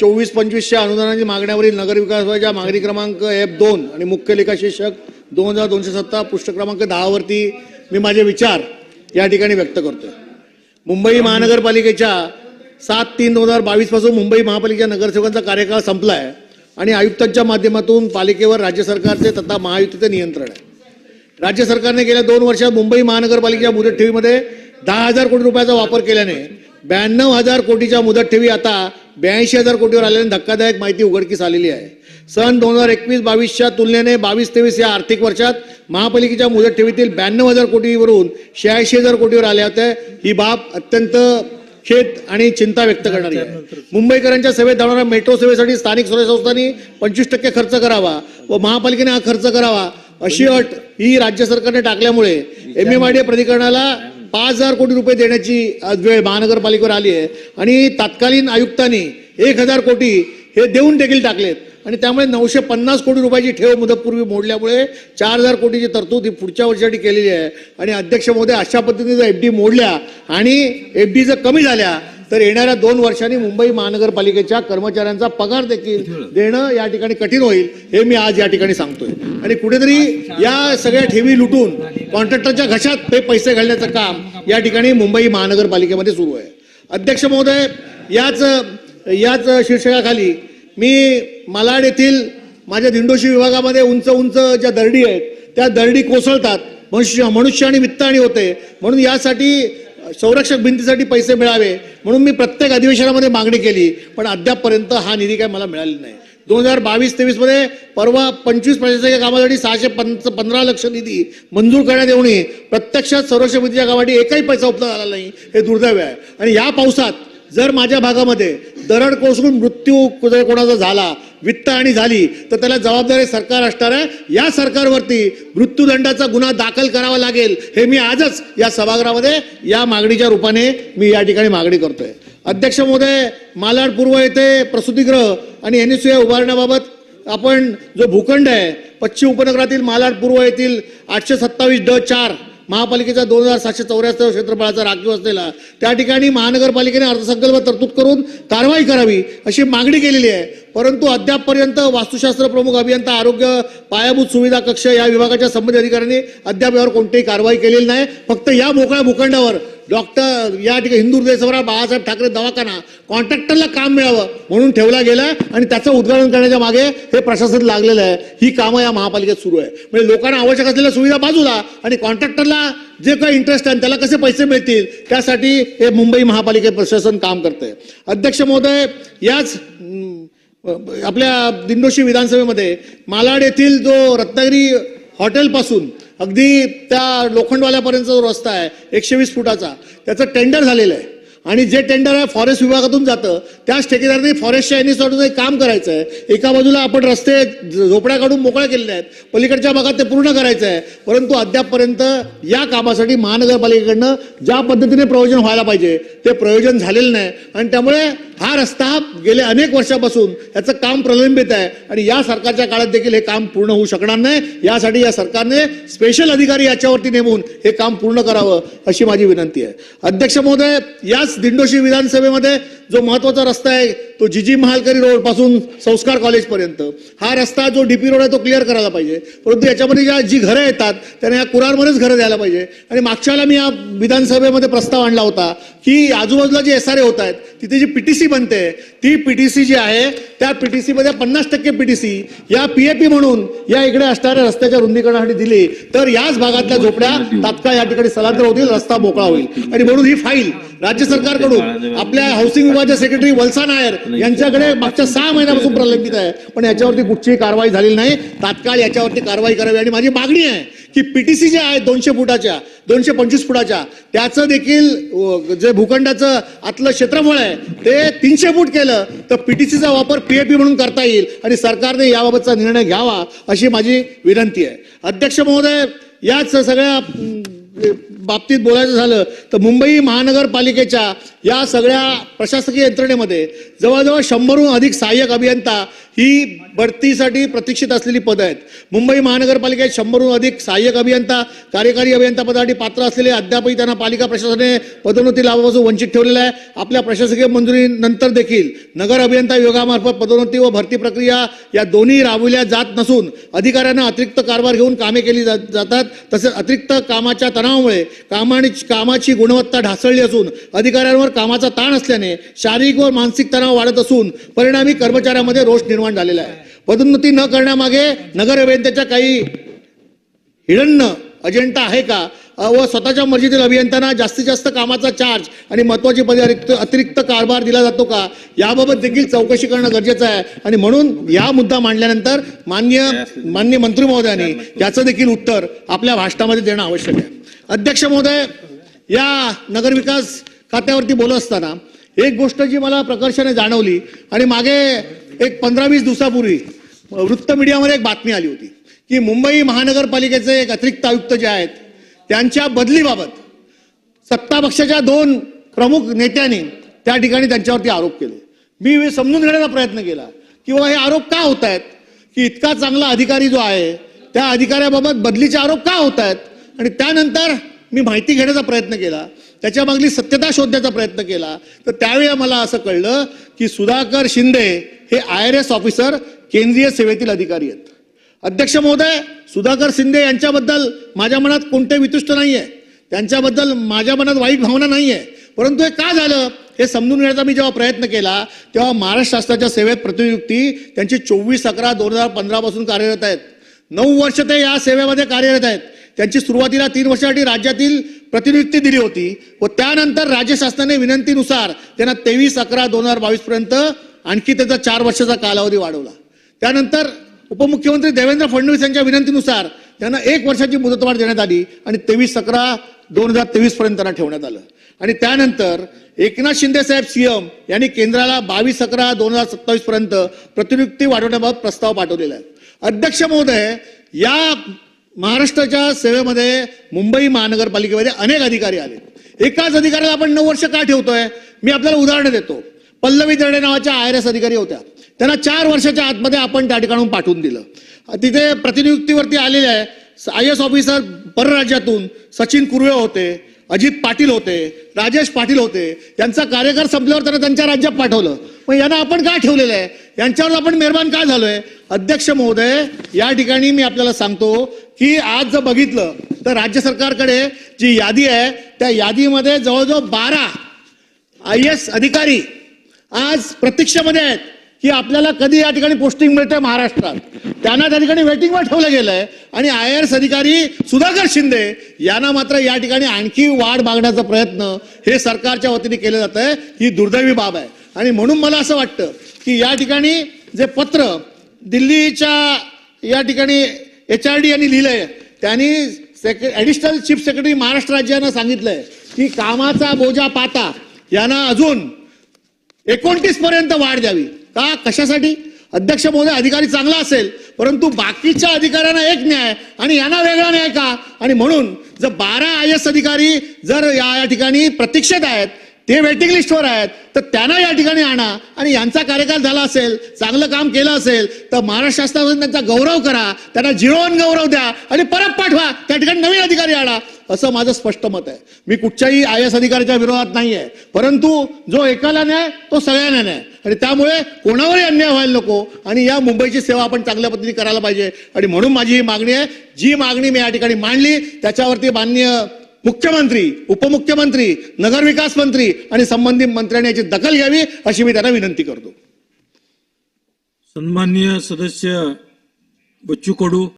चोवीस पंचवीसच्या अनुदानाची मागण्यावरील नगरविकासाच्या मागणी क्रमांक एफ दोन आणि मुख्य लेखा शीर्षक दोन हजार दोनशे सत्ता पृष्ठ क्रमांक दहावरती मी माझे विचार या ठिकाणी व्यक्त करतोय. मुंबई महानगरपालिकेच्या सात तीन दोन हजार बावीसपासून मुंबई महापालिकेच्या नगरसेवकांचा कार्यकाळ संपला आहे आणि आयुक्तांच्या माध्यमातून पालिकेवर राज्य सरकारचे तथा महायुतीचे नियंत्रण आहे. राज्य सरकारने गेल्या दोन वर्षात मुंबई महानगरपालिकेच्या मुदत ठेवीमध्ये दहा हजार कोटी रुपयाचा वापर केल्याने ब्याण्णव हजार कोटीच्या मुदत ठेवी आता ब्याऐंशी हजार कोटीवर आलेली धक्कादायक माहिती उघडकीस आलेली आहे. सन दोन हजार एकवीस बावीसच्या तुलनेने बावीस तेवीस या आर्थिक वर्षात महापालिकेच्या मुदत ठेवीतील ब्याण्णव हजार कोटीवरून शहाऐंशी हजार कोटीवर आल्या होत्या ही बाब अत्यंत खेद आणि चिंता व्यक्त करणारी आहे. मुंबईकरांच्या सेवेत धावणाऱ्या मेट्रो सेवेसाठी स्थानिक स्वराज्य संस्थांनी पंचवीस टक्के खर्च करावा व महापालिकेने हा खर्च करावा अशी अट ही राज्य सरकारने टाकल्यामुळे एम एम आय डी प्राधिकरणाला पाच हजार कोटी रुपये देण्याची वेळ महानगरपालिकेवर आली आहे. आणि तत्कालीन आयुक्तांनी एक हजार कोटी हे देऊन देखील टाकलेत. आणि त्यामुळे नऊशे पन्नास कोटी रुपयाची ठेव मुदतपूर्वी मोडल्यामुळे चार हजार कोटीची तरतूद ही पुढच्या वर्षासाठी केलेली आहे. आणि अध्यक्ष महोदय अशा पद्धतीने जर एफ डी मोडल्या आणि एफ डी जर कमी झाल्या तर येणाऱ्या दोन वर्षांनी मुंबई महानगरपालिकेच्या कर्मचाऱ्यांचा पगार देखील देणं या ठिकाणी कठीण होईल हे मी आज या ठिकाणी सांगतोय. आणि कुठेतरी या सगळ्या ठेवी लुटून कॉन्ट्रॅक्टरच्या घशात ते पैसे घालण्याचं काम या ठिकाणी मुंबई महानगरपालिकेमध्ये सुरू आहे. अध्यक्ष महोदय याच याच शीर्षकाखाली मी मालाड येथील माझ्या दिंडोशी विभागामध्ये उंच उंच ज्या दरडी आहेत त्या दरडी कोसळतात. मनुष्य मनुष्य आणि वित्तहानी होते. म्हणून यासाठी संरक्षक भिंतीसाठी पैसे मिळावे. म्हणून मी प्रत्येक अधिवेशनामध्ये मागणी केली पण अद्यापपर्यंत हा निधी काय मला मिळालेला नाही. दोन हजार बावीस तेवीसमध्ये परवा पंचवीस प्रशासकीय कामासाठी सहाशे पंच पंधरा लक्ष निधी मंजूर करण्यात येऊनही प्रत्यक्षात संरक्षक समितीच्या कामासाठी एकही पैसा उपलब्ध झाला नाही हे दुर्दैव आहे. आणि या पावसात जर माझ्या भागामध्ये दरड कोसळून मृत्यू जर कोणाचा झाला वित्त आणि झाली तर त्याला जबाबदारी सरकार असणार आहे. या सरकारवरती मृत्यूदंडाचा गुन्हा दाखल करावा लागेल हे मी आजच या सभागृहामध्ये या मागणीच्या रूपाने मी या ठिकाणी मागणी करतोय. अध्यक्ष महोदय मालाड पूर्व येथे प्रसूतीगृह आणि एन एस उभारण्याबाबत आपण जो भूखंड आहे पश्चिम उपनगरातील मालाड पूर्व येथील आठशे सत्तावीस ड चार महापालिकेचा दोन हजार सातशे चौऱ्याहत्तर क्षेत्रफळाचा राखीव असलेला त्या ठिकाणी महानगरपालिकेने अर्थसंकल्प तरतूद करून कारवाई करावी अशी मागणी केलेली आहे. परंतु अद्यापपर्यंत वास्तुशास्त्र प्रमुख अभियंता आरोग्य पायाभूत सुविधा कक्ष या विभागाच्या संबंधित अधिकाऱ्यांनी अद्याप यावर कोणतीही कारवाई केलेली नाही. फक्त या मोकळ्या भूखंडावर डॉक्टर या ठिकाणी हिंदू हृदयसभा बाळासाहेब ठाकरे दवाखाना कॉन्ट्रॅक्टरला काम मिळावं म्हणून ठेवला गेला आणि त्याचं उद्घाटन करण्याच्या मागे हे प्रशासन लागलेलं आहे. ही कामं या महापालिकेत सुरू आहे. म्हणजे लोकांना आवश्यक असलेल्या सुविधा बाजूला आणि कॉन्ट्रॅक्टरला जे काही इंटरेस्ट आहे त्याला कसे पैसे मिळतील त्यासाठी हे मुंबई महापालिकेत प्रशासन काम करते अध्यक्ष महोदय याच आपल्या दिंडोशी विधानसभेमध्ये मालाड येथील जो रत्नागिरी हॉटेलपासून अगदी त्या लोखंडवाल्यापर्यंतचा जो रस्ता आहे एकशे वीस फुटाचा त्याचं टेंडर झालेलं आहे. आणि जे टेंडर आहे फॉरेस्ट विभागातून जातं. त्याच ठेकेदाराने फॉरेस्टच्या एनएसवाडून एक काम करायचं आहे एका बाजूला आपण रस्ते झोपड्या काढून मोकळ्या केलेले आहेत. पलीकडच्या भागात ते पूर्ण करायचं आहे परंतु अद्यापपर्यंत या कामासाठी महानगरपालिकेकडनं ज्या पद्धतीने प्रयोजन व्हायला पाहिजे ते प्रयोजन झालेलं नाही. आणि त्यामुळे हा रस्ता गेल्या अनेक वर्षापासून याचं काम प्रलंबित आहे. आणि या सरकारच्या काळात देखील हे काम पूर्ण होऊ शकणार नाही. यासाठी या सरकारने स्पेशल अधिकारी याच्यावरती नेमून हे काम पूर्ण करावं अशी माझी विनंती आहे. अध्यक्ष महोदय याच दिंडोशी विधानसभेमध्ये जो महत्त्वाचा रस्ता आहे तो जिजी महालकरी रोडपासून संस्कार कॉलेजपर्यंत. हा रस्ता जो डीपी रोड आहे तो क्लिअर करायला पाहिजे. परंतु याच्यामध्ये ज्या जी घरं येतात त्यांना या कुरारमध्येच घरं द्यायला पाहिजे. आणि मागच्या वेळेला मी या विधानसभेमध्ये प्रस्ताव आणला होता की आजूबाजूला जे एस आर ए होत आहेत तिथे जी पीटीसी बनते ती पीटीसी जी आहे त्या पीटीसी मध्ये पन्नास टक्के पीटीसी या पीएपी म्हणून या इकडे असणाऱ्या रस्त्याच्या रुंदीकरणासाठी दिली. तर याच भागातल्या झोपड्या तात्काळ या ठिकाणी स्थलांतर होतील रस्ता मोकळा होईल. आणि म्हणून ही फाईल राज्य सरकारकडून आपल्या हाऊसिंग विभागाचे सेक्रेटरी वल्सा नायर यांच्याकडे मागच्या सहा महिन्यापासून प्रलंबित आहे. पण याच्यावरती कुठचीही कारवाई झालेली नाही. तात्काळ याच्यावरती कारवाई करावी. आणि माझी मागणी आहे की पीटीसी जे आहे दोनशे फुटाच्या दोनशे पंचवीस फुटाच्या त्याचं देखील जे भूखंडाचं आतलं क्षेत्रफळ आहे ते तीनशे फूट केलं तर पीटीसीचा वापर पीएपी म्हणून करता येईल. आणि सरकारने याबाबतचा निर्णय घ्यावा अशी माझी विनंती आहे. अध्यक्ष महोदय याच सगळ्या बाबतीत बोलायचं झालं तर मुंबई महानगरपालिकेच्या या सगळ्या प्रशासकीय यंत्रणेमध्ये जवळजवळ शंभरहून अधिक सहाय्यक अभियंता ही भरतीसाठी प्रतीक्षित असलेली पदं आहेत. मुंबई महानगरपालिकेत शंभरहून अधिक सहाय्यक अभियंता कार्यकारी अभियंता पदासाठी पात्र असलेले अद्यापही त्यांना पालिका प्रशासनाने पदोन्नती लाभापासून वंचित ठेवलेलं आहे. आपल्या प्रशासकीय मंजुरीनंतर देखील नगर अभियंता विभागामार्फत पदोन्नती व भरती प्रक्रिया या दोन्ही राबविल्या जात नसून अधिकाऱ्यांना अतिरिक्त कारभार घेऊन कामे केली जात- जातात. तसेच अतिरिक्त कामाच्या तणावामुळे कामाने कामाची गुणवत्ता ढासळली असून अधिकाऱ्यांवर कामाचा ताण असल्याने शारीरिक व मानसिक तणाव वाढत असून परिणामी कर्मचाऱ्यांमध्ये रोष निर्माण झालेला आहे. पदोन्नती न करण्यामागे नगर अभियंत्याच्या काही हिडन्न अजेंडा आहे का? व स्वतःच्या मर्जीतील अभियंत्यांना जास्तीत जास्त कामाचा चार्ज आणि महत्वाची पदे अतिरिक्त कारभार दिला जातो का? याबाबत देखील चौकशी करणं गरजेचं आहे. आणि म्हणून या मुद्दा मांडल्यानंतर मान्य मान्य मंत्री महोदयांनी याचं देखील उत्तर आपल्या भाषणामध्ये देणं आवश्यक आहे. अध्यक्ष महोदय या नगरविकास खात्यावरती बोलत असताना एक गोष्ट जी मला प्रकर्षाने जाणवली आणि मागे एक पंधरा वीस दिवसापूर्वी वृत्त मीडियामध्ये एक बातमी आली होती की मुंबई महानगरपालिकेचे एक अतिरिक्त आयुक्त जे आहेत त्यांच्या बदलीबाबत सत्ता पक्षाच्या दोन प्रमुख नेत्यांनी त्या ठिकाणी त्यांच्यावरती आरोप केले. मी समजून घेण्याचा प्रयत्न केला किंवा हे आरोप का होत आहेत की इतका चांगला अधिकारी जो आहे त्या अधिकाऱ्याबाबत बदलीचे आरोप का होत आहेत आणि त्यानंतर मी माहिती घेण्याचा प्रयत्न केला त्याच्या मागली सत्यता शोधण्याचा प्रयत्न केला. तर त्यावेळी मला असं कळलं की सुधाकर शिंदे हे आय आर एस ऑफिसर केंद्रीय सेवेतील अधिकारी आहेत. अध्यक्ष महोदय सुधाकर शिंदे यांच्याबद्दल माझ्या मनात कोणते वितुष्ट नाहीये. त्यांच्याबद्दल माझ्या मनात वाईट भावना नाही आहे परंतु हे का झालं हे समजून घेण्याचा मी जेव्हा प्रयत्न केला तेव्हा महाराष्ट्र शासनाच्या सेवेत प्रतिनियुक्ती त्यांची चोवीस अकरा दोन हजार पंधरा पासून कार्यरत आहेत. नऊ वर्ष ते या सेवेमध्ये कार्यरत आहेत. त्यांची सुरुवातीला तीन वर्षासाठी राज्यातील प्रतिनियुक्ती दिली होती व त्यानंतर राज्य शासनाने विनंतीनुसार त्यांना तेवीस अकरा दोन हजार बावीस पर्यंत आणखी त्याचा चार वर्षाचा कालावधी वाढवला. त्यानंतर उपमुख्यमंत्री देवेंद्र फडणवीस यांच्या विनंतीनुसार त्यांना एक वर्षाची मुदतवाढ देण्यात आली आणि तेवीस अकरा दोन हजार तेवीस पर्यंत त्यांना ठेवण्यात आलं. आणि त्यानंतर एकनाथ शिंदे साहेब सीएम यांनी केंद्राला बावीस अकरा दोन हजार सत्तावीस पर्यंत प्रतिनियुक्ती वाढवण्याबाबत प्रस्ताव पाठवलेला आहे. अध्यक्ष महोदय या महाराष्ट्राच्या सेवेमध्ये मुंबई महानगरपालिकेमध्ये अनेक अधिकारी आले. एकाच अधिकाऱ्याला आपण नऊ वर्ष का ठेवतोय? मी आपल्याला उदाहरण देतो. पल्लवी दर्डे नावाच्या आय आर एस अधिकारी होत्या. त्यांना चार वर्षाच्या आतमध्ये आपण त्या ठिकाणून पाठवून दिलं. तिथे प्रतिनियुक्तीवरती आलेले आहे. आय एस ऑफिसर परराज्यातून सचिन कुर्वे होते अजित पाटील होते राजेश पाटील होते. यांचा कार्यकाळ संपल्यावर त्यांना त्यांच्या राज्यात पाठवलं. मग यांना आपण का ठेवलेलं आहे? यांच्यावर आपण मेहरबान का झालोय? अध्यक्ष महोदय या ठिकाणी मी आपल्याला सांगतो की आज जर बघितलं तर राज्य सरकारकडे जी यादी आहे त्या यादीमध्ये जवळजवळ बारा आय एस अधिकारी आज प्रतीक्षेमध्ये आहेत की आपल्याला कधी या ठिकाणी पोस्टिंग मिळते महाराष्ट्रात. त्यांना त्या ठिकाणी वेटिंगवर ठेवलं गेलंय आणि आय एस अधिकारी सुधाकर शिंदे यांना मात्र या ठिकाणी आणखी वाढ मागण्याचा प्रयत्न हे सरकारच्या वतीने केलं जात आहे ही दुर्दैवी बाब आहे. आणि म्हणून मला असं वाटतं की या ठिकाणी जे पत्र दिल्लीच्या या ठिकाणी एच आर डी यांनी लिहिलंय. त्यांनी सेक्रे ॲडिशनल चीफ सेक्रेटरी महाराष्ट्र राज्यानं सांगितलंय की कामाचा बोजा पाता यांना अजून एकोणतीस पर्यंत वाढ द्यावी. का? कशासाठी? अध्यक्ष महोदय अधिकारी चांगला असेल परंतु बाकीच्या अधिकाऱ्यांना एक न्याय आणि यांना वेगळा न्याय का? आणि म्हणून जर बारा आय एस अधिकारी जर या ठिकाणी प्रतीक्षेत आहेत ते वेटिंग लिस्टवर आहेत. तर त्यांना या ठिकाणी आणा. आणि यांचा कार्यकाल झाला असेल चांगलं काम केलं असेल तर महाराष्ट्र शासनामध्ये त्यांचा गौरव करा. त्यांना जिरोवन गौरव द्या. आणि परत पाठवा. त्या ठिकाणी नवीन अधिकारी आणा. असं माझं स्पष्ट मत आहे. मी कुठच्याही आय एस अधिकाऱ्याच्या विरोधात नाही आहे परंतु जो एकाला न्याय तो सगळ्यांना न्याय. आणि त्यामुळे कोणावरही अन्याय व्हायला नको. आणि या मुंबईची सेवा आपण चांगल्या पद्धतीने करायला पाहिजे. आणि म्हणून माझी ही मागणी आहे. जी मागणी मी या ठिकाणी मांडली त्याच्यावरती मान्य मुख्यमंत्री उपमुख्यमंत्री नगरविकास मंत्री आणि संबंधित मंत्र्यांनी याची दखल घ्यावी अशी मी त्यांना विनंती करतो. सन्मान्य सदस्य बच्चू कडू